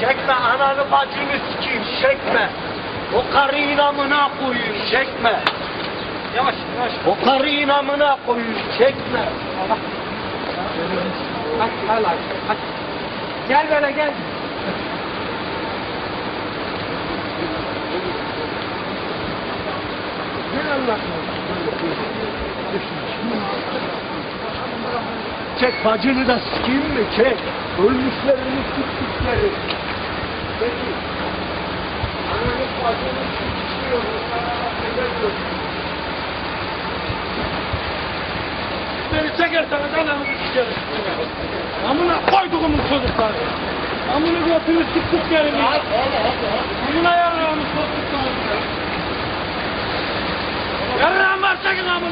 Çekme ananı bacını sikeyim çekme. O karı inamına koyayım çekme. Yavaş yavaş. O karı inamına koyayım çekme. Hadi hadi hadi. Gel böyle gel. Gel Allah. Çek bacını da sikeyim mi çek. Ölmüşlerini siktikleri. Peki. Ananı bacını gördüm. Beni çekersen anamı sikerim. Amına koyduğumun çocukları. Amına götünü siktik yerim ya. Amına yarrağımı soktuk sana. Yarrağım var çekin amına.